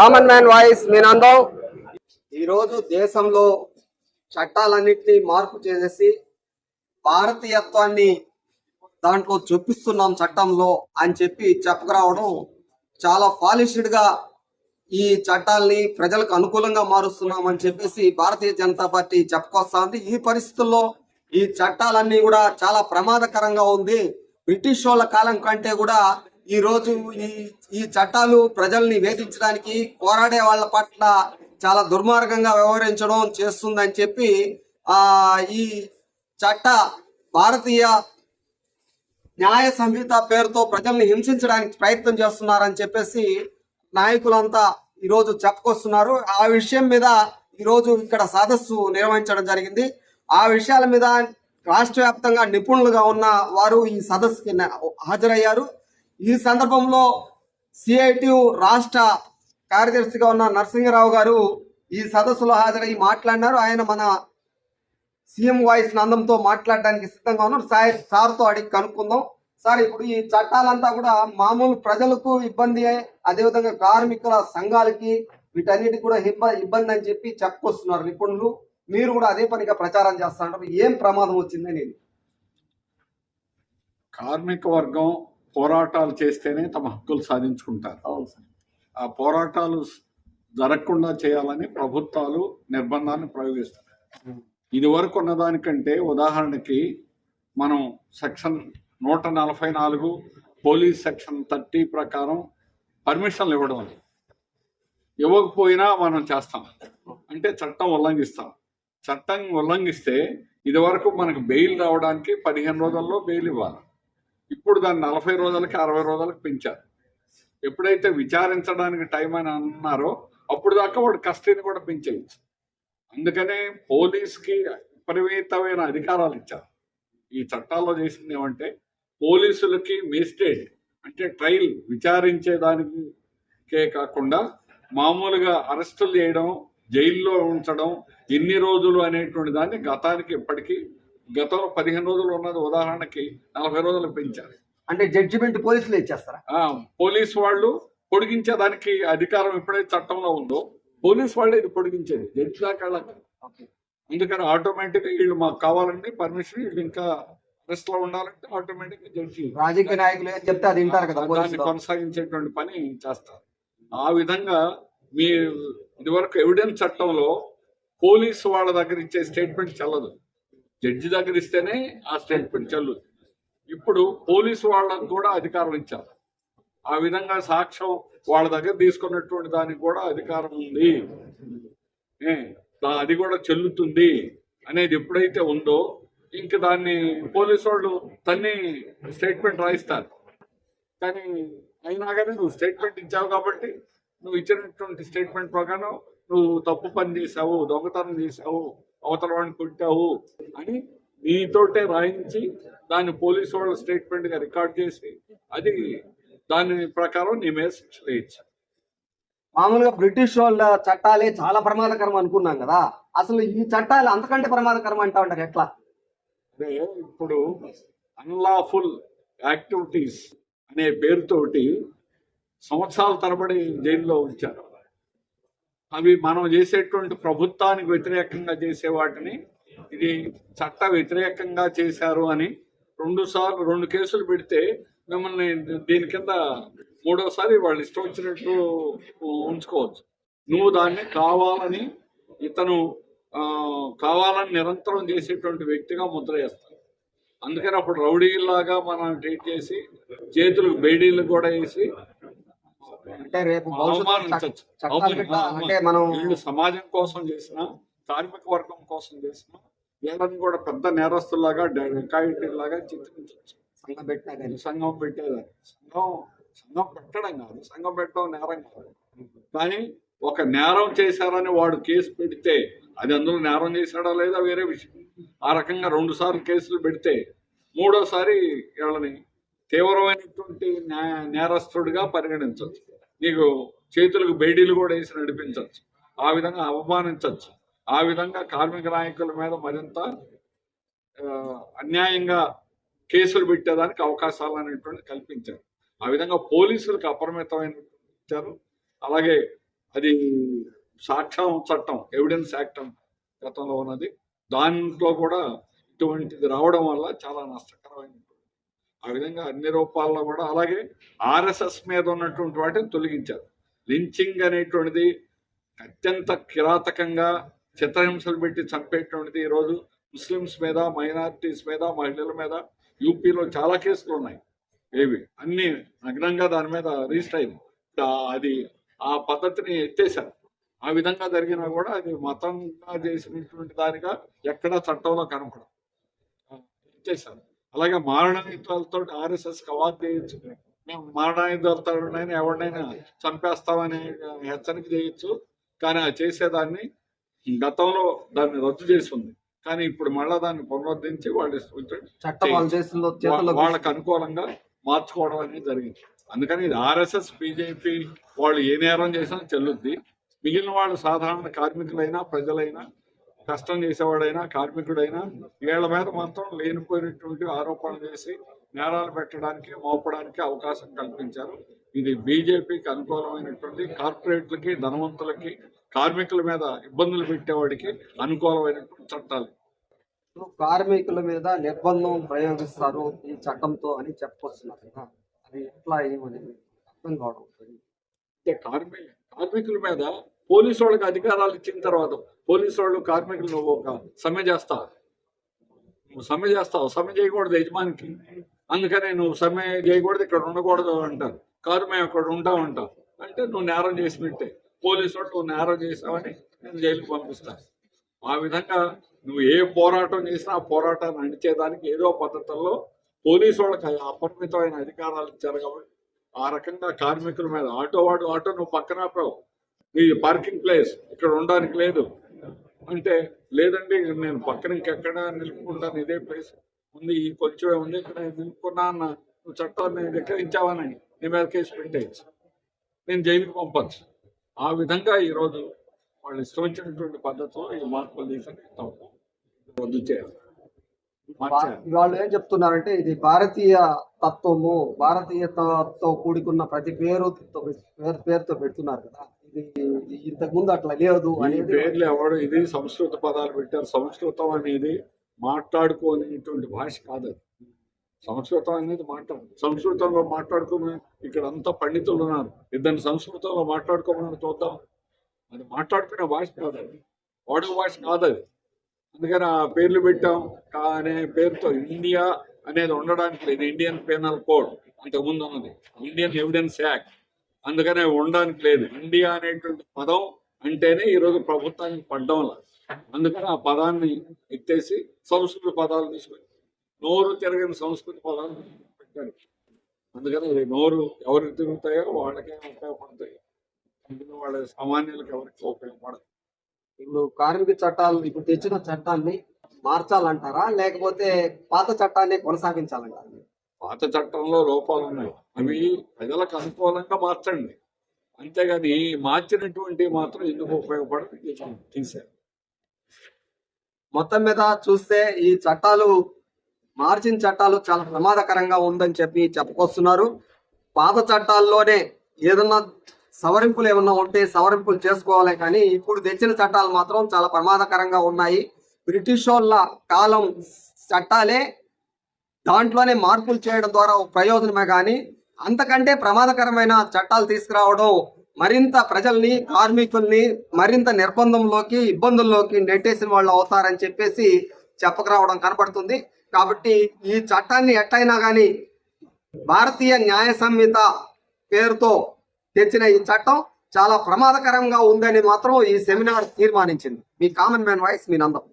Common man voice మీ నందం ఈరోజు దేశంలో చట్టాలన్నింటినీ మార్పు చేసేసి భారతీయత్వాన్ని దాంట్లో చూపిస్తున్నాం చట్టంలో అని చెప్పి చెప్పుకురావడం చాలా పాలిష్డ్గా ఈ చట్టాల్ని ప్రజలకు అనుకూలంగా మారుస్తున్నాం అని చెప్పేసి భారతీయ జనతా పార్టీ చెప్పుకొస్తుంది. ఈ పరిస్థితుల్లో ఈ చట్టాలన్నీ కూడా చాలా ప్రమాదకరంగా ఉంది. బ్రిటిష్ వాళ్ళ కాలం కంటే కూడా ఈరోజు ఈ ఈ చట్టాలు ప్రజల్ని వేధించడానికి పోరాడే వాళ్ళ పట్ల చాలా దుర్మార్గంగా వ్యవహరించడం చేస్తుందని చెప్పి ఆ ఈ చట్ట భారతీయ న్యాయ సంహిత పేరుతో ప్రజల్ని హింసించడానికి ప్రయత్నం చేస్తున్నారని చెప్పేసి నాయకులంతా ఈరోజు చెప్పుకొస్తున్నారు. ఆ విషయం మీద ఈరోజు ఇక్కడ సదస్సు నిర్వహించడం జరిగింది. ఆ విషయాల మీద రాష్ట్ర వ్యాప్తంగా నిపుణులుగా ఉన్న వారు ఈ సదస్సుకి హాజరయ్యారు. ఈ సందర్భంలో సిఐటియు రాష్ట్ర కార్యదర్శిగా ఉన్న నరసింహరావు గారు ఈ సదస్సులో హాజరై మాట్లాడినారు. ఆయన మన సీఎం వాయిస్ నందంతో మాట్లాడడానికి సిద్ధంగా ఉన్నారు. సార్ సార్తో అడిగి కనుక్కుందాం. సార్ ఇప్పుడు ఈ చట్టాలంతా కూడా మామూలు ప్రజలకు ఇబ్బంది అదేవిధంగా కార్మికుల సంఘాలకి వీటన్నిటికి కూడా ఇబ్బ- ఇబ్బంది అని చెప్పి చెప్పుకొస్తున్నారు నిపుణులు. మీరు కూడా అదే పనిగా ప్రచారం చేస్తున్నారు. ఏం ప్రమాదం వచ్చిందని కార్మిక వర్గం పోరాటాలు చేస్తేనే తమ హక్కులు సాధించుకుంటారు. అవును సార్. ఆ పోరాటాలు జరగకుండా చేయాలని ప్రభుత్వాలు నిర్బంధాన్ని ప్రయోగిస్తారు ఇది వరకు ఉన్నదానికంటే ఉదాహరణకి మనం సెక్షన్ నూట నలభై నాలుగు పోలీస్ సెక్షన్ థర్టీ ప్రకారం పర్మిషన్లు ఇవ్వడం లేదు. ఇవ్వకపోయినా మనం చేస్తాం. అంటే చట్టం ఉల్లంఘిస్తాం. చట్టం ఉల్లంఘిస్తే ఇది వరకు మనకు బెయిల్ రావడానికి పదిహేను రోజుల్లో బెయిల్ ఇవ్వాలి. ఇప్పుడు దాన్ని నలభై రోజులకి అరవై రోజులకు పెంచారు. ఎప్పుడైతే విచారించడానికి టైం అని అన్నారో అప్పుడు దాకా వాడు కస్టడీని కూడా పెంచేయచ్చు. అందుకనే పోలీస్కి విపరీతమైన అధికారాలు ఇచ్చారు. ఈ చట్టాల్లో చేసింది ఏమంటే పోలీసులకి మేజిస్ట్రేట్ అంటే ట్రయల్ విచారించేదానికే కాకుండా మామూలుగా అరెస్టులు చేయడం జైల్లో ఉంచడం ఎన్ని రోజులు అనేటువంటి దాన్ని గతానికి ఇప్పటికీ గతంలో పదిహేను రోజులు ఉన్నది ఉదాహరణకి నలభై రోజులు పెంచారు. అంటే జడ్జిమెంట్ పోలీసులు ఇచ్చేస్తారా? పోలీస్ వాళ్ళు పొడిగించేదానికి అధికారం ఎప్పుడైతే చట్టంలో ఉందో పోలీస్ వాళ్ళే ఇది పొడిగించేది జడ్జి దాకా. అందుకని ఆటోమేటిక్ వీళ్ళు మాకు కావాలంటే పర్మిషన్ వీళ్ళు ఇంకా రెస్ట్లో ఉండాలంటే ఆటోమేటిక్ జడ్జి రాజకీయ నాయకులు ఏం చెప్తే అది వింటారు కదా దాన్ని కొనసాగించేటువంటి పని చేస్తారు. ఆ విధంగా మీ ఇదివరకు ఎవిడెన్స్ చట్టంలో పోలీసు వాళ్ళ దగ్గర ఇచ్చే స్టేట్మెంట్ చెల్లదు. జడ్జి దగ్గర ఇస్తేనే ఆ స్టేట్మెంట్ చెల్లు. ఇప్పుడు పోలీసు వాళ్ళకు కూడా అధికారం ఇచ్చారు. ఆ విధంగా సాక్ష్యం వాళ్ళ దగ్గర తీసుకున్నటువంటి దానికి కూడా అధికారం ఉంది. ఏ, అది కూడా చెల్లుతుంది అనేది ఎప్పుడైతే ఉందో ఇంక దాన్ని పోలీసు వాళ్ళు తన్ని స్టేట్మెంట్ రాయిస్తారు. కానీ అయినా కానీ నువ్వు స్టేట్మెంట్ ఇచ్చావు కాబట్టి నువ్వు ఇచ్చినటువంటి స్టేట్మెంట్ ప్రకారం నువ్వు తప్పు పని చేసావు దొంగతనం చేసావు అవతల వాడిని కొట్టావు అని నీతోటే రాయించి దాన్ని పోలీసు వాళ్ళ స్టేట్మెంట్గా రికార్డ్ చేసి అది దాని ప్రకారం నీ మీద శిక్ష మామూలుగా బ్రిటిష్ వాళ్ళ చట్టాలే చాలా ప్రమాదకరం అనుకున్నాం కదా. అసలు ఈ చట్టాలు అంతకంటే ప్రమాదకరం అంటా ఉంటారు ఎట్లా? అదే ఇప్పుడు అన్లాఫుల్ యాక్టివిటీస్ అనే పేరుతోటి సంవత్సరాల తరబడి జైల్లో ఉంచారు. అవి మనం చేసేటువంటి ప్రభుత్వానికి వ్యతిరేకంగా చేసే వాటిని ఇది చట్ట వ్యతిరేకంగా చేశారు అని రెండు సార్లు రెండు కేసులు పెడితే మిమ్మల్ని దీని కింద మూడోసారి వాళ్ళు ఇష్టం వచ్చినట్లు ఉంచుకోవచ్చు. నువ్వు దాన్ని కావాలని ఇతను కావాలని నిరంతరం చేసేటువంటి వ్యక్తిగా ముద్ర వేస్తాడు. అందుకని అప్పుడు రౌడీలాగా మనం ట్రీట్ చేసి చేతులకు బేడీలు కూడా వేసి అంటే రేపు అంటే మనం వీళ్ళు సమాజం కోసం చేసిన కార్మిక వర్గం కోసం చేసిన వీళ్ళని కూడా పెద్ద నేరస్తులాగా లాగా చిత్రించవచ్చు. సంఘం పెట్టినా కానీ సంఘం పెట్టేదాన్ని సంఘం సంఘం పెట్టడం కాదు. సంఘం పెట్టడం నేరం కాదు. కానీ ఒక నేరం చేశారని వాడు కేసు పెడితే అది అందులో నేరం చేశాడా లేదా వేరే విషయం. ఆ రకంగా రెండు సార్లు కేసులు పెడితే మూడోసారి వీళ్ళని తీవ్రమైనటువంటి నేరస్తుడిగా పరిగణించవచ్చు. నీకు చేతులకు బేడీలు కూడా వేసి నడిపించవచ్చు. ఆ విధంగా అవమానించవచ్చు. ఆ విధంగా కార్మిక నాయకుల మీద మరింత అన్యాయంగా కేసులు పెట్టేదానికి అవకాశాలు అనేటువంటి కల్పించారు. ఆ విధంగా పోలీసులకు అపరిమితమైన ఇచ్చారు. అలాగే అది సాక్ష్యం చట్టం ఎవిడెన్స్ యాక్ట్ గతంలో ఉన్నది. దాంట్లో కూడా ఇటువంటిది రావడం వల్ల చాలా నష్టకరమైన ఆ విధంగా అన్ని రూపాల్లో కూడా అలాగే ఆర్ఎస్ఎస్ మీద ఉన్నటువంటి వాటిని తొలగించారు. లించింగ్ అనేటువంటిది అత్యంత కిరాతకంగా చిత్రహింసలు పెట్టి చంపేటువంటిది ఈరోజు ముస్లిమ్స్ మీద మైనారిటీస్ మీద మహిళల మీద యూపీలో చాలా కేసులు ఉన్నాయి. ఏవి? అన్ని నగ్నంగా దాని మీద రిజిస్టర్ అయింది అది ఆ పద్ధతిని ఎత్తేసారు ఆ విధంగా జరిగినా కూడా అది మతంగా చేసినటువంటి దానిగా ఎక్కడా చట్టంలో కనపడదు. ఎత్తేసారు అలాగే మారణాయుధాలతో ఆర్ఎస్ఎస్ కవాత్ చేయొచ్చు. మేము మారణాయుధాలతో ఎవరినైనా చంపేస్తామని హెచ్చరిక చేయొచ్చు. కానీ అది చేసేదాన్ని గతంలో దాన్ని రద్దు చేసి ఉంది కానీ ఇప్పుడు మళ్ళా దాన్ని పునరుద్ధరించి వాళ్ళు వాళ్ళకి అనుకూలంగా మార్చుకోవడం అనేది జరిగింది. అందుకని ఇది ఆర్ఎస్ఎస్ బీజేపీ వాళ్ళు ఏ నేరం చేసినా చెల్లుద్ది. మిగిలిన వాళ్ళు సాధారణ కార్మికులైనా ప్రజలైనా కష్టం చేసేవాడైనా కార్మికుడైనా వీళ్ళ మీద మాత్రం లేనిపోయినటువంటి ఆరోపణలు చేసి నేరాలు పెట్టడానికి మోపడానికి అవకాశం కల్పించారు. ఇది బీజేపీకి అనుకూలమైనటువంటి కార్పొరేట్లకి ధనవంతులకి కార్మికుల మీద ఇబ్బందులు పెట్టేవాడికి అనుకూలమైనటువంటి చట్టాలు. కార్మికుల మీద నిర్బంధం ప్రయోగిస్తారు ఈ చట్టంతో అని చెప్పుకొస్తున్నారు కదా అది ఎట్లా ఏమని అర్థం కావడం అంటే కార్మిక కార్మికుల మీద పోలీసు వాళ్ళకి అధికారాలు ఇచ్చిన తర్వాత పోలీసు వాళ్ళు కార్మికులు నువ్వు ఒక సమ్మె చేస్తావు నువ్వు సమ్మె చేస్తావు. సమ్మె చేయకూడదు యజమానికి. అందుకనే నువ్వు సమ్మె చేయకూడదు ఇక్కడ ఉండకూడదు అంటారు. కాదు మేము అక్కడ ఉంటాం అంటే నువ్వు నేరం చేసినట్టే. పోలీసు వాళ్ళు నువ్వు నేరం చేసావని నేను జైలుకి పంపిస్తాను ఆ విధంగా నువ్వు ఏ పోరాటం చేసినా ఆ పోరాటాన్ని అణిచేదానికి ఏదో పద్ధతుల్లో పోలీసు వాళ్ళకి అపరిమితమైన అధికారాలు ఇచ్చారు కాబట్టి ఆ రకంగా కార్మికుల మీద ఆటో వాడు ఆటో నువ్వు పక్కన మీ పార్కింగ్ ప్లేస్ ఇక్కడ ఉండడానికి లేదు. అంటే లేదండి నేను పక్కన ఇంకెక్కడ నిలుపుకుంటాను ఇదే ప్లేస్. ఉంది ఈ కొంచెమే ఉంది ఇక్కడ నిలుపుకున్నా అన్న నువ్వు చట్టాన్ని ధిక్కరించావని నీ మీద కేసు పెట్టేయచ్చు. నేను జైలుకి పంపచ్చు. ఆ విధంగా ఈరోజు వాళ్ళు ఇష్టం వచ్చినటువంటి పద్ధతిలో ఈ మార్పులు తీసుకుని రద్దు చేయాలి. వాళ్ళు ఏం చెప్తున్నారంటే ఇది భారతీయ తత్వము భారతీయతతో కూడుకున్న ప్రతి పేరు పేరుతో పెడుతున్నారు కదా. ఇది ఇది ఇంతకు ముందు అట్లా లేదు అనేది పేర్లు ఎవడు ఇది సంస్కృత పదాలు పెట్టారు. సంస్కృతం అనేది మాట్లాడుకోనేటువంటి భాష కాదు అది. సంస్కృతం అనేది మాట్లాడు సంస్కృతంలో మాట్లాడుకునే ఇక్కడ అంతా పండితులు ఉన్నారు. ఇద్దరిని సంస్కృతంలో మాట్లాడుకోమని చూద్దాం. అది మాట్లాడుకునే భాష కాదు అది. వాడుక భాష కాదు అది. అందుకని ఆ పేర్లు పెట్టాం. అనే పేరుతో ఇండియా అనేది ఉండడానికి లేదు. ఇండియన్ పెనల్ కోడ్ అంతకుముందు ఉన్నది. Indian evidence act. అందుకనే ఉండడానికి లేదు. ఇండియా అనేటువంటి పదం అంటేనే ఈరోజు ప్రభుత్వానికి పడ్డంలా అందుకని ఆ పదాన్ని ఎత్తేసి సంస్కృత పదాలు తీసుకొని నోరు తిరగని సంస్కృత పదాలు పెట్టారు. అందుకని నోరు ఎవరికి తిరుగుతాయో వాళ్ళకే ఉపయోగపడతాయి. వాళ్ళ సామాన్యులకు ఎవరికి ఉపయోగపడదు. ఇప్పుడు కార్మిక చట్టాలు ఇప్పుడు తెచ్చిన చట్టాన్ని మార్చాలంటారా? లేకపోతే పాత చట్టాన్ని కొనసాగించాలంటారా? పాత చట్టంలో లోపాలు ఉన్నాయి. అవి ప్రజలకు అనుకూలంగా మార్చండి. అంతేగాని మార్చినటువంటి మాత్రం ఎందుకు ఉపయోగపడదు? తీశారు మొత్తం మీద చూస్తే ఈ చట్టాలు మార్చిన చట్టాలు చాలా ప్రమాదకరంగా ఉందని చెప్పి చెప్పుకొస్తున్నారు. పాత చట్టాల్లోనే ఏదన్నా సవరింపులు ఏమన్నా ఉంటే సవరింపులు చేసుకోవాలి కానీ ఇప్పుడు తెచ్చిన చట్టాలు మాత్రం చాలా ప్రమాదకరంగా ఉన్నాయి. బ్రిటిష్ వాళ్ళ కాలం చట్టాలే దాంట్లోనే మార్పులు చేయడం ద్వారా ఒక ప్రయోజనమే కానీ అంతకంటే ప్రమాదకరమైన చట్టాలు తీసుకురావడం మరింత ప్రజల్ని కార్మికుల్ని మరింత నిర్బంధంలోకి ఇబ్బందుల్లోకి నెట్టేసిన వాళ్ళు అవుతారని చెప్పేసి చెప్పకరావడం కనపడుతుంది. కాబట్టి ఈ చట్టాన్ని ఎట్టయినా కానీ భారతీయ న్యాయ సంహిత పేరుతో తెచ్చిన ఈ చట్టం చాలా ప్రమాదకరంగా ఉందని మాత్రం ఈ సెమినార్ తీర్మానించింది. మీ కామన్ మ్యాన్ వాయిస్ మీ నందం.